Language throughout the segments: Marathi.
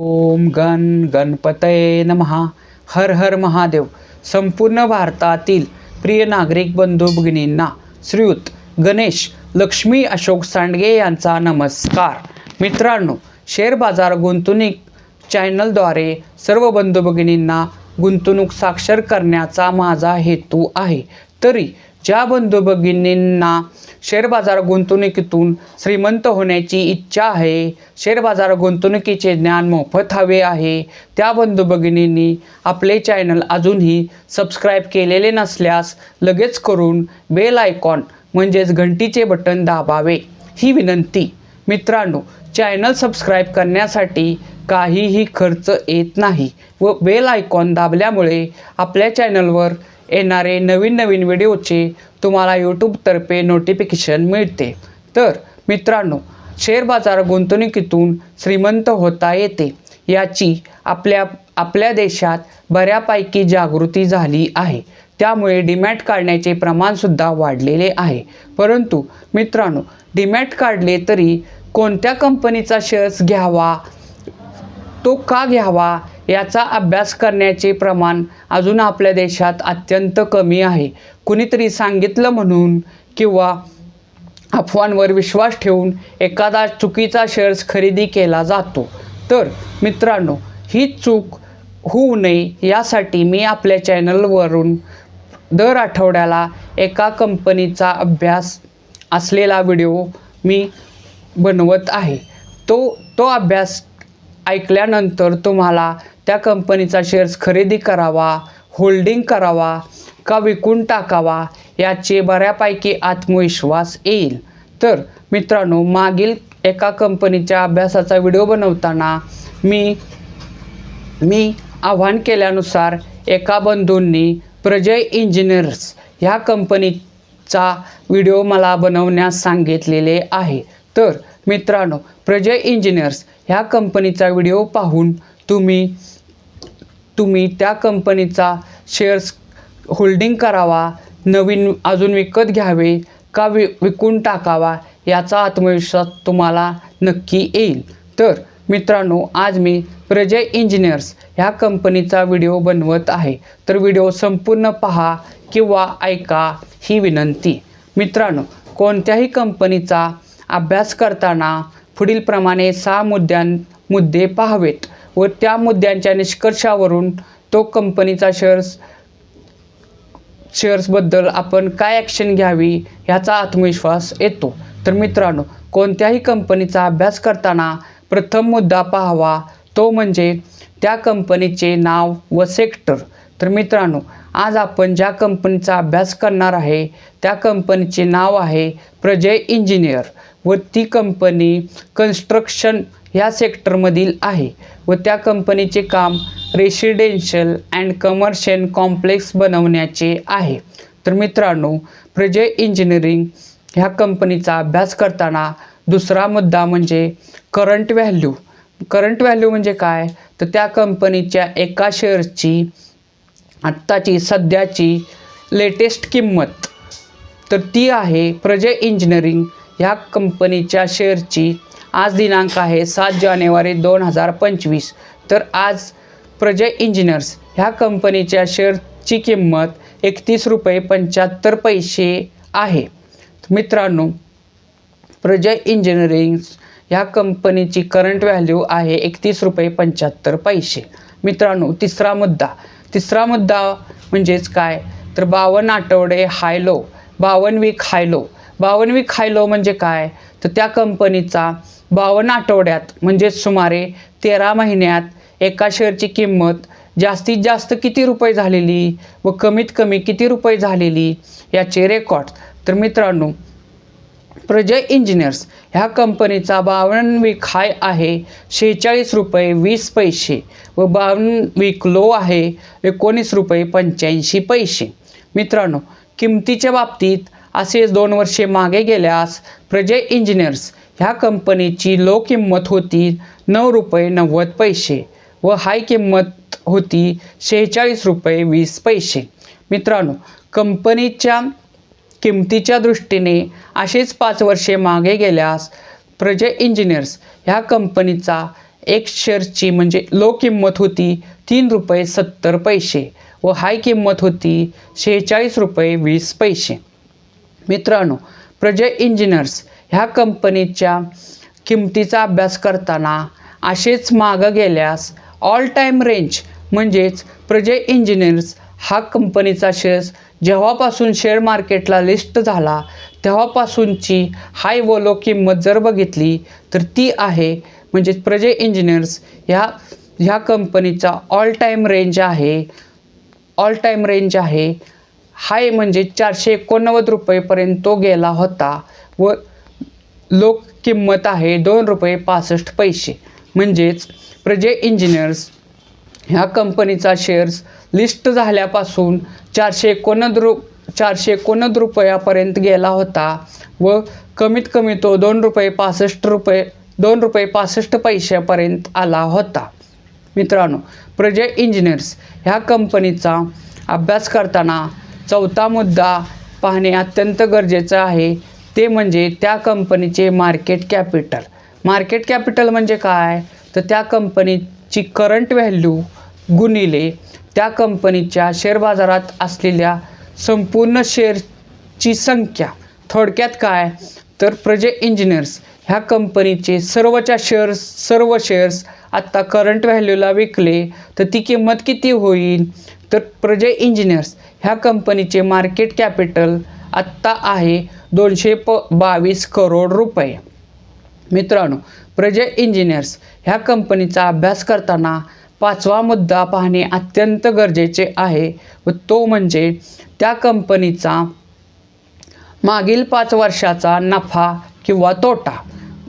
ओम गण गणपतये नमहा हर हर महादेव. संपूर्ण भारतातील प्रिय नागरिक बंधू भगिनींना श्रीयुत गणेश लक्ष्मी अशोक सांडगे यांचा नमस्कार. मित्रांनो शेअर बाजार गुंतवणूक चॅनलद्वारे सर्व बंधू भगिनींना गुंतवणूक साक्षर करण्याचा माझा हेतू आहे. तरी ज्या बंधू भगिनींना शेअर बाजार गुंतवणुकीतून श्रीमंत होण्याची इच्छा आहे शेअर बाजार गुंतवणुकीचे ज्ञान मोफत हवे आहे त्या बंधू भगिनींनी आपले चॅनल अजूनही सबस्क्राईब केलेले नसल्यास लगेच करून बेल आयकॉन म्हणजेच घंटीचे बटन दाबावे. ही विनंती. मित्रांनो चॅनल सबस्क्राईब करण्यासाठी काहीही खर्च येत नाही व बेल आयकॉन दाबल्यामुळे आपल्या चॅनलवर येणारे नवीन नवीन व्हिडिओचे तुम्हाला यूट्यूबतर्फे नोटिफिकेशन मिळते. तर मित्रांनो शेअर बाजार गुंतवणुकीतून श्रीमंत होता येते याची आपल्या आपल्या देशात बऱ्यापैकी जागृती झाली आहे. त्यामुळे डीमॅट काढण्याचे प्रमाणसुद्धा वाढलेले आहे. परंतु मित्रांनो डीमॅट काढले तरी कोणत्या कंपनीचा शेअर्स घ्यावा तो का घ्यावा याचा अभ्यास करण्याचे प्रमाण अजून आपल्या देशात अत्यंत कमी आहे. कुणीतरी सांगितलं म्हणून किंवा अफवांवर विश्वास ठेवून एखादा चुकीचा शेअर्स खरेदी केला जातो. तर मित्रांनो ही चूक होऊ नये यासाठी मी आपल्या चॅनलवरून दर आठवड्याला एका कंपनीचा अभ्यास असलेला व्हिडिओ मी बनवत आहे. तो तो अभ्यास ऐकल्यानंतर तुम्हाला त्या कंपनीचा शेअर्स खरेदी करावा होल्डिंग करावा का विकून टाकावा याचे बऱ्यापैकी आत्मविश्वास येईल. तर मित्रांनो मागील एका कंपनीच्या अभ्यासाचा व्हिडिओ बनवताना मी मी आव्हान केल्यानुसार एका बंधूंनी प्रजय इंजिनियर्स ह्या कंपनीचा व्हिडिओ मला बनवण्यास सांगितलेले आहे. तर मित्रांनो प्रजय इंजिनियर्स ह्या कंपनीचा व्हिडिओ पाहून तुम्ही तुम्ही त्या कंपनीचा शेअर्स होल्डिंग करावा नवीन अजून विकत घ्यावे का वि विकून टाकावा याचा आत्मविश्वास तुम्हाला नक्की येईल. तर मित्रांनो आज मी प्रजय इंजिनियर्स ह्या कंपनीचा व्हिडिओ बनवत आहे. तर व्हिडिओ संपूर्ण पहा किंवा ऐका ही विनंती. मित्रांनो कोणत्याही कंपनीचा अभ्यास करताना पुढीलप्रमाणे सहा मुद्द्यां मुद्दे पाहावेत. व त्या मुद्द्यांच्या निष्कर्षावरून तो कंपनीचा शेअर्स शेअर्सबद्दल आपण काय ॲक्शन घ्यावी ह्याचा आत्मविश्वास येतो. तर मित्रांनो कोणत्याही कंपनीचा अभ्यास करताना प्रथम मुद्दा पाहावा. तो म्हणजे त्या कंपनीचे नाव व सेक्टर तर मित्रांनो आज आपण ज्या कंपनीचा अभ्यास करणार आहे त्या कंपनीचे नाव आहे प्रजय इंजिनियर व ती कंपनी कन्स्ट्रक्शन ह्या सेक्टरमधील आहे व त्या कंपनीचे काम रेसिडेन्शियल अँड कमर्शियल कॉम्प्लेक्स बनवण्याचे आहे. तर मित्रांनो प्रजय इंजिनिअरिंग ह्या कंपनीचा अभ्यास करताना दुसरा मुद्दा म्हणजे करंट व्हॅल्यू करंट व्हॅल्यू म्हणजे काय? तर त्या कंपनीच्या एका शेअर्सची आत्ताची सध्याची लेटेस्ट किंमत. तर ती आहे प्रजय इंजिनिअरिंग ह्या कंपनीच्या शेअरची आज दिनांक आहे सात जानेवारी दोन हजार पंचवीस. तर आज प्रजय इंजिनियर्स ह्या कंपनीच्या शेअरची किंमत एकतीस रुपये पंच्याहत्तर पैसे आहे. मित्रांनो प्रजय इंजिनिअरिंग ह्या कंपनीची करंट व्हॅल्यू आहे एकतीस रुपये पंच्याहत्तर पैसे. मित्रांनो तिसरा मुद्दा. तिसरा मुद्दा म्हणजेच काय? तर बावन्न आठवडे हायलो बावन्न वीक हायलो. बावन्न वीक हायलो म्हणजे काय? तर त्या कंपनीचा बावन्न आठवड्यात म्हणजेच सुमारे तेरा महिन्यात एका शेअरची किंमत जास्तीत जास्त किती रुपये झालेली व कमीत कमी किती रुपये झालेली याचे रेकॉर्ड तर मित्रांनो प्रजय इंजिनियर्स ह्या कंपनीचा बावन्न वीक हाय आहे. शेहेचाळीस रुपये वीस पैसे व बावन्न वीक लो आहे. एकोणीस रुपये पंच्याऐंशी पैसे. मित्रांनो किमतीच्या बाबतीत असे दोन वर्षे मागे गेल्यास प्रजय इंजिनियर्स ह्या कंपनीची लो किंमत होती नऊ रुपये नव्वद पैसे व हाय किंमत होती शेहेचाळीस रुपये वीस पैसे. मित्रांनो कंपनीच्या किमतीच्या दृष्टीने असेच पाच वर्षे मागे गेल्यास प्रजय इंजिनियर्स ह्या कंपनीचा एक शेअरची म्हणजे लो किंमत होती तीन रुपये सत्तर पैसे व हाय किंमत होती शेहेचाळीस रुपये वीस पैसे. मित्रांनो प्रजय इंजिनियर्स ह्या कंपनीच्या किमतीचा अभ्यास करताना असेच मागं गेल्यास ऑल टाईम रेंज म्हणजेच प्रजय इंजिनियर्स हा कंपनीचा शेअर्स जेव्हापासून शेअर मार्केटला लिस्ट झाला तेव्हापासूनची हाय व लो किंमत जर बघितली तर ती आहे म्हणजेच प्रजय इंजिनियर्स ह्या ह्या कंपनीचा ऑल टाईम रेंज आहे. ऑल टाईम रेंज आहे. हाय म्हणजे चारशे एकोणनव्वद रुपयेपर्यंत तो गेला होता व लोक किंमत आहे दोन रुपये पासष्ट पैसे. म्हणजेच प्रजय इंजिनियर्स ह्या कंपनीचा शेअर्स लिस्ट झाल्यापासून चारशे एकोणद रु चारशे एकोणद रुपयापर्यंत गेला होता व कमीत कमी तो दोन रुपये पासष्ट रुपये दोन रुपये पासष्ट पैशापर्यंत आला होता. मित्रांनो प्रजय इंजिनियर्स ह्या कंपनीचा अभ्यास करताना चौथा मुद्दा पाहणे अत्यंत गरजेचं आहे. ते म्हणजे त्या कंपनीचे मार्केट कॅपिटल मार्केट कॅपिटल म्हणजे काय? तर त्या कंपनीची करंट व्हॅल्यू गुणिले त्या कंपनीच्या शेअर बाजारात असलेल्या संपूर्ण शेअरची संख्या. थोडक्यात काय? तर प्रजय इंजिनियर्स ह्या कंपनीचे सर्वच्या शेअर्स सर्व शेअर्स आत्ता करंट व्हॅल्यूला विकले तर ती किंमत किती होईल? तर प्रजय इंजिनियर्स ह्या कंपनीचे मार्केट कॅपिटल आत्ता आहे दोनशे प बावीस करोड रुपये. मित्रांनो प्रजय इंजिनियर्स ह्या कंपनीचा अभ्यास करताना पाचवा मुद्दा पाहणे अत्यंत गरजेचे आहे व तो म्हणजे त्या कंपनीचा मागील पाच वर्षाचा नफा किंवा तोटा.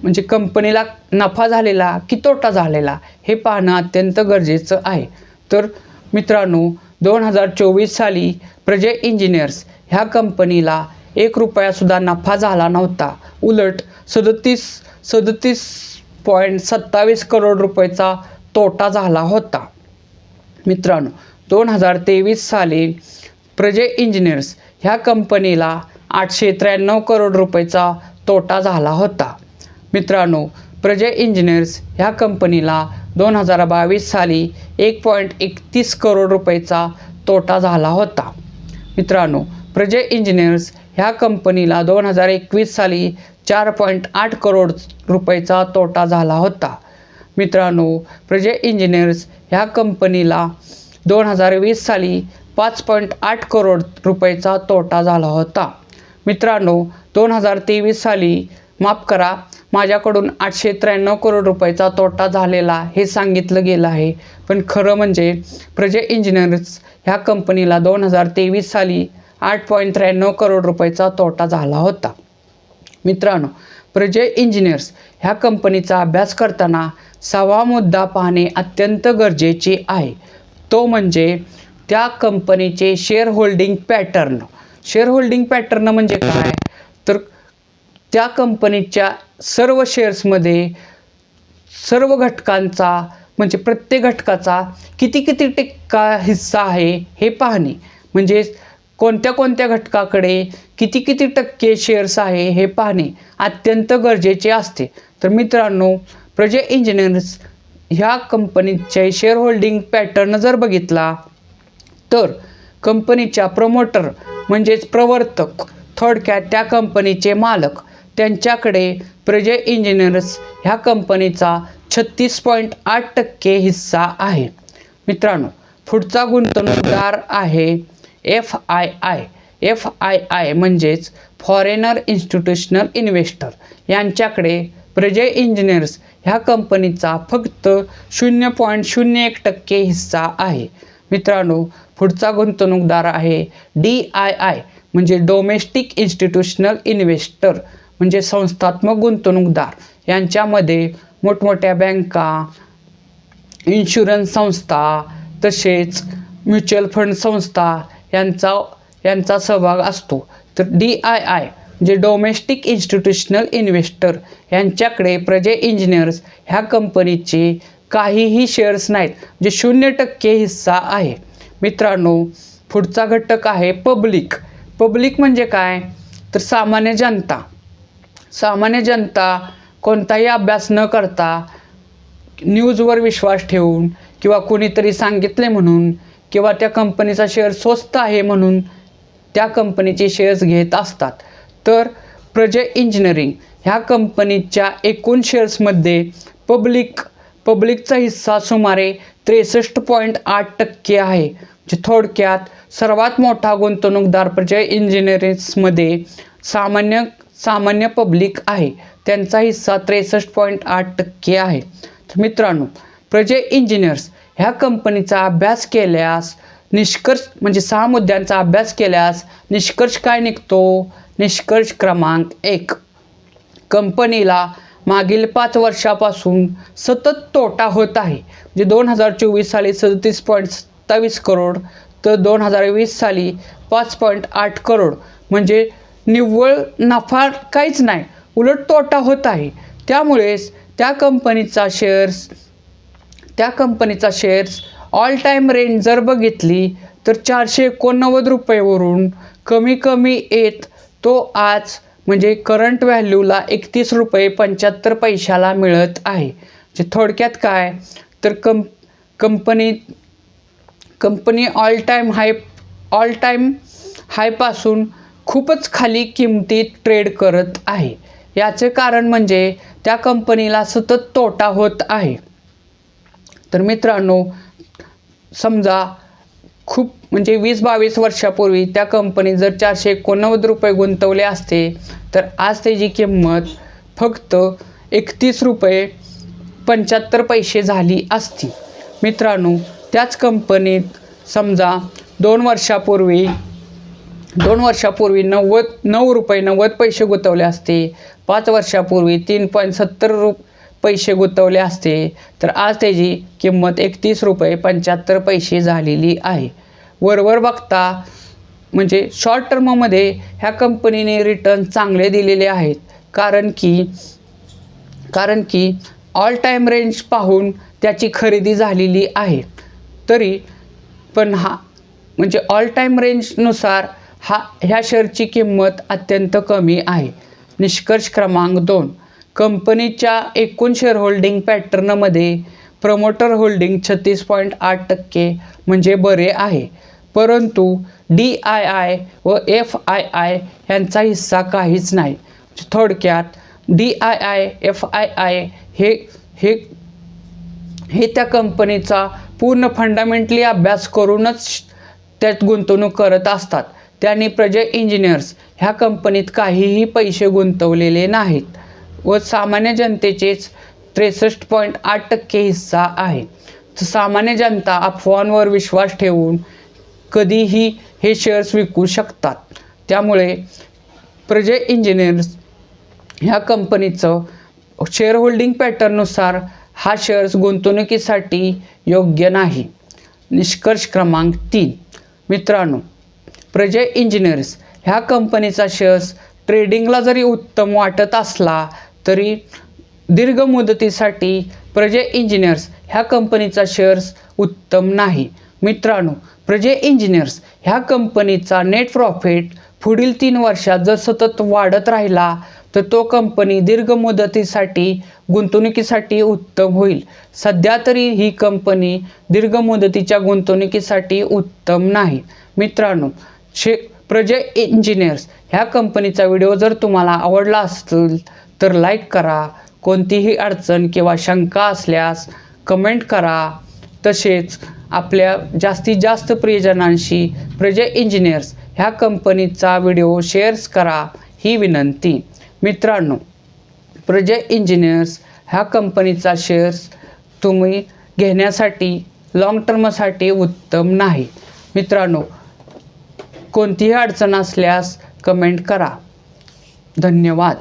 म्हणजे कंपनीला नफा झालेला की तोटा झालेला हे पाहणं अत्यंत गरजेचं आहे. तर मित्रांनो दोन हजार चोवीस साली प्रजय इंजिनियर्स ह्या कंपनीला एक रुपयासुद्धा नफा झाला नव्हता. उलट सदतीस सदतीस पॉईंट सत्तावीस करोड रुपयाचा तोटा झाला होता. मित्रांनो दोन हजार तेवीस साली प्रजय इंजिनियर्स ह्या कंपनीला आठशे त्र्याण्णव करोड रुपयाचा तोटा झाला होता. मित्रांनो प्रजय इंजिनियर्स ह्या कंपनीला दोन हजार बावीस साली एक पॉईंट एकतीस करोड रुपयाचा तोटा झाला होता. मित्रांनो प्रजय इंजिनियर्स ह्या कंपनीला दोन हजार एकवीस साली चार पॉईंट आठ करोड रुपयाचा तोटा झाला होता. मित्रांनो प्रजय इंजिनियर्स ह्या कंपनीला दोन हजार वीस साली पाच पॉईंट आठ करोड रुपयाचा तोटा झाला होता. मित्रांनो दोन हजार तेवीस साली माफ करा माझ्याकडून आठशे त्र्याण्णव करोड रुपयाचा तोटा झालेला हे सांगितलं गेलं आहे. पण खरं म्हणजे प्रजय इंजिनियर्स ह्या कंपनीला दोन हजार तेवीस साली आठ पॉईंट त्र्याण्णव करोड रुपयाचा तोटा झाला होता. मित्रांनो प्रजय इंजिनियर्स ह्या कंपनीचा अभ्यास करताना सहावा मुद्दा पाहणे अत्यंत गरजेचे आहे. तो म्हणजे त्या कंपनीचे share holding pattern share holding pattern म्हणजे काय? तर त्या कंपनीच्या सर्व शेअर्समध्ये सर्व घटकांचा म्हणजे प्रत्येक घटकाचा किती किती टक्का हिस्सा आहे हे पाहणे. म्हणजे कोणत्या कोणत्या घटकाकडे किती किती टक्के शेअर्स आहे हे पाहणे अत्यंत गरजेचे असते. तर मित्रांनो प्रजय इंजिनियर्स ह्या कंपनीचे शेअर होल्डिंग पॅटर्न जर बघितला तर कंपनीच्या प्रमोटर म्हणजेच प्रवर्तक थोडक्यात त्या कंपनीचे मालक त्यांच्याकडे प्रजय इंजिनियर्स ह्या कंपनीचा छत्तीस पॉईंट आठ टक्के हिस्सा आहे. मित्रांनो पुढचा गुंतवणूकदार आहे F I I. F I I म्हणजेच फॉरेनर इन्स्टिट्यूशनल इन्व्हेस्टर यांच्याकडे प्रजय इंजिनियर्स ह्या कंपनीचा फक्त शून्य पॉईंट शून्य एक टक्के हिस्सा आहे. मित्रांनो पुढचा गुंतवणूकदार आहे डी आय आय म्हणजे डोमेस्टिक इन्स्टिट्यूशनल इन्व्हेस्टर म्हणजे संस्थात्मक गुंतवणूकदार. यांच्यामध्ये मोठमोठ्या बँका इन्शुरन्स संस्था तसेच म्युच्युअल फंड संस्था यांचा यांचा सहभाग असतो. तर डी आय आय जे डोमेस्टिक इन्स्टिट्यूशनल इन्व्हेस्टर यांच्याकडे प्रजय इंजिनियर्स ह्या कंपनीचे काहीही शेअर्स नाहीत जे शून्य टक्के हिस्सा आहे. मित्रांनो पुढचा घटक आहे पब्लिक पब्लिक म्हणजे काय? तर सामान्य जनता. सामान्य जनता कोणताही अभ्यास न करता न्यूजवर विश्वास ठेवून किंवा कोणीतरी सांगितले म्हणून किंवा त्या कंपनीचा शेअर स्वस्त आहे म्हणून त्या कंपनीचे शेअर्स घेत असतात. तर प्रजय इंजिनिअरिंग ह्या कंपनीच्या एकूण शेअर्समध्ये पब्लिक पब्लिकचा हिस्सा सुमारे त्रेसष्ट पॉईंट आठ टक्के आहे जे थोडक्यात सर्वात मोठा गुंतवणूकदार प्रजय इंजिनिअरिंग्समध्ये सामान्य सामान्य पब्लिक आहे. त्यांचा हिस्सा त्रेसष्ट पॉईंट आठ टक्के आहे. तर मित्रांनो प्रजय इंजिनियर्स ह्या कंपनीचा अभ्यास केल्यास निष्कर्ष म्हणजे सहा मुद्द्यांचा अभ्यास केल्यास निष्कर्ष काय निघतो? निष्कर्ष क्रमांक एक. कंपनीला मागील पाच वर्षापासून सतत तोटा होत आहे. म्हणजे दोन हजार चोवीस साली सदतीस पॉईंट सत्तावीस करोड तर दोन हजार वीस साली पाच पॉईंट आठ करोड. म्हणजे निव्वळ नफा काहीच नाही उलट तोटा होत आहे. त्यामुळेच त्या कंपनीचा शेअर्स त्या कंपनीचा शेअर्स ऑल टाईम रेंज जर बघितली तर चारशे एकोणनव्वद रुपयेवरून कमी कमी येत तो आज म्हणजे करंट व्हॅल्यूला एकतीस रुपये पंच्याहत्तर पैशाला मिळत आहे. जे थोडक्यात काय? तर कं company company all time high all time हायपासून खूपच खाली किमतीत ट्रेड करत आहे. याचे कारण म्हणजे त्या कंपनीला सतत तोटा होत आहे. तर मित्रांनो समजा खूप म्हणजे वीस बावीस वर्षापूर्वी त्या कंपनीत जर चारशे एकोणनव्वद रुपये गुंतवले असते तर आज त्याची किंमत फक्त एकतीस रुपये पंच्याहत्तर पैसे झाली असती. मित्रांनो त्याच कंपनीत समजा दोन वर्षापूर्वी दोन वर्षापूर्वी नव्वद नऊ रुपये नव्वद पैसे गुंतवले असते. पाच वर्षापूर्वी तीन पॉईंट सत्तर रु पैसे गुंतवले असते तर आज त्याची किंमत एकतीस रुपये पंच्याहत्तर पैसे झालेली आहे. वरवर बघता म्हणजे शॉर्ट टर्ममध्ये ह्या कंपनीने रिटर्न चांगले दिलेले आहेत. कारण की कारण की ऑल टाईम रेंज पाहून त्याची खरेदी झालेली आहे. तरी पण हा म्हणजे ऑल टाईम रेंजनुसार हा ह्या शेअरची किंमत अत्यंत कमी आहे. निष्कर्ष क्रमांक दोन. कंपनीच्या एकूण शेअर होल्डिंग पॅटर्नमध्ये प्रमोटर होल्डिंग छत्तीस पॉईंट आठ टक्के म्हणजे बरे आहे. परंतु डी आय आय व एफ आय आय यांचा हिस्सा काहीच नाही. थोडक्यात D I I F I I हे हे हे त्या कंपनीचा पूर्ण फंडामेंटली अभ्यास करूनच त्यात गुंतवणूक करत असतात. त्यांनी प्रजय इंजिनियर्स ह्या कंपनीत काहीही पैसे गुंतवलेले नाहीत. व सामान्य जनतेचेच त्रेसष्ट पॉईंट आठ टक्के हिस्सा आहे. तर सामान्य जनता अफवांवर विश्वास ठेवून कधीही हे शेअर्स विकू शकतात. त्यामुळे प्रजय इंजिनियर्स ह्या कंपनीचं शेअर होल्डिंग पॅटर्ननुसार हा शेअर्स गुंतवणुकीसाठी योग्य नाही. निष्कर्ष क्रमांक तीन. मित्रांनो प्रजय इंजिनियर्स ह्या कंपनीचा शेअर्स ट्रेडिंगला जरी उत्तम वाटत असला तरी दीर्घ मुदतीसाठी प्रजय इंजिनियर्स ह्या कंपनीचा शेअर्स उत्तम नाही. मित्रांनो प्रजय इंजिनियर्स ह्या कंपनीचा नेट प्रॉफिट पुढील तीन वर्षात जर सतत वाढत राहिला तर तो कंपनी दीर्घ मुदतीसाठी गुंतवणुकीसाठी उत्तम होईल. सध्या तरी ही कंपनी दीर्घ मुदतीच्या गुंतवणुकीसाठी उत्तम नाही. मित्रांनो शे प्रजय इंजिनियर्स ह्या कंपनीचा व्हिडिओ जर तुम्हाला आवडला असेल तर लाईक करा. कोणतीही अडचण किंवा शंका असल्यास कमेंट करा. तसेच आपल्या जास्तीत जास्त प्रियजनांशी प्रजय इंजिनियर्स ह्या कंपनीचा व्हिडिओ शेअर्स करा ही विनंती. मित्रांनो प्रजय इंजिनियर्स ह्या कंपनीचा शेअर्स तुम्ही घेण्यासाठी लाँग टर्मसाठी उत्तम नाही. मित्रांनो कोणतीही अडचण असल्यास कमेंट करा. धन्यवाद.